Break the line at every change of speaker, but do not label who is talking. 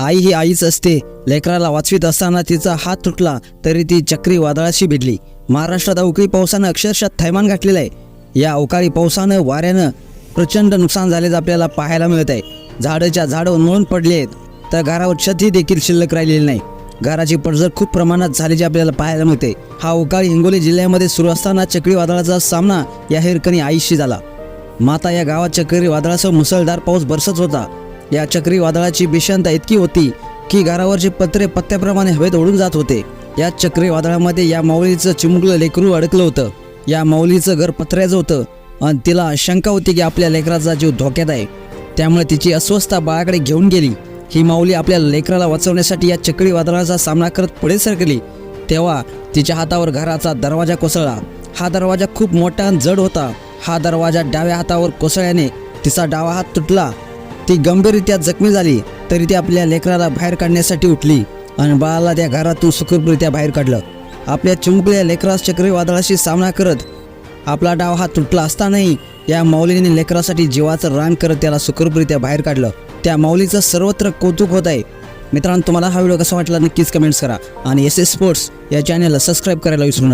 आई ही आईच असते. लेकराला वाचवीत असताना तिचा हात तुटला तरी ती चक्री वादळाशी भिडली. महाराष्ट्रात अवकाळी पावसानं अक्षरशः थैमान घातलेलं आहे. या अवकाळी पावसानं वाऱ्यानं प्रचंड नुकसान झालेलं आपल्याला पाहायला मिळत आहे झाडच्या झाडं उन्मळून पडले आहेत. तर घरावर छतही देखील शिल्लक राहिलेली नाही. घराची पडझड खूप प्रमाणात झाल्याचे आपल्याला पाहायला मिळते हा अवकाळी हिंगोली जिल्ह्यामध्ये सुरू असताना चक्रीवादळाचा सामना या हिरकणी आईशी झाला. माता या गावात चक्रीवादळासह मुसळधार पाऊस बरसत होता. या चक्रीवादळाची भीषणता इतकी होती की घरावरचे पत्रे पत्त्याप्रमाणे हवेत उडून जात होते. या चक्रीवादळामध्ये या माऊलीचं चिमुकलं लेकरू अडकलं होतं. या माऊलीचं घर पत्र्याचं होतं आणि तिला शंका होती की आपल्या लेकराचा जीव धोक्यात आहे. त्यामुळे तिची अस्वस्थता बाळाकडे घेऊन गेली. ही माऊली आपल्या लेकराला वाचवण्यासाठी या चक्रीवादळाचा सामना करत पुढे सरकली. तेव्हा तिच्या हातावर घराचा दरवाजा कोसळला. हा दरवाजा खूप मोठा आणि जड होता. हा दरवाजा डाव्या हातावर कोसळल्याने तिचा डावा हात तुटला. ती गंभीररित्या जखमी झाली तरी ती आपल्या लेकराला बाहेर काढण्यासाठी उठली आणि बाळाला त्या घरातून सुखरूपरित्या बाहेर काढलं. आपल्या चिमुकल्या लेकरास चक्रीवादळाशी सामना करत आपला डाव हा तुटला असतानाही या माऊलीने लेकरासाठी जीवाचं रान करत त्याला सुखरूपरित्या बाहेर काढलं. त्या माऊलीचं सर्वत्र कौतुक होत आहे. मित्रांनो तुम्हाला हा व्हिडिओ कसा वाटला नक्कीच कमेंट्स करा आणि एस एस स्पोर्ट्स या चॅनलला सबस्क्राईब करायला विसरू नका.